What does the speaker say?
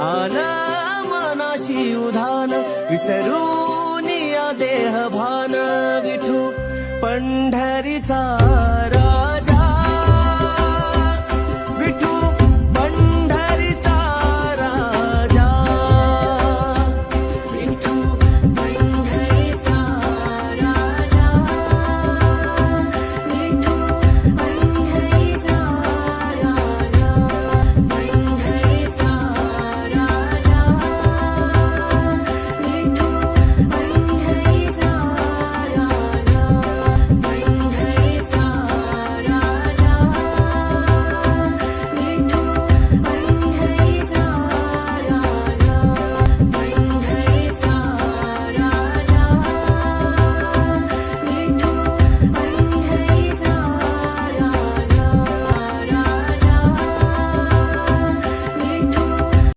आलं मनाशी उधान. विसरून या देह भान. विठू पंढरीचा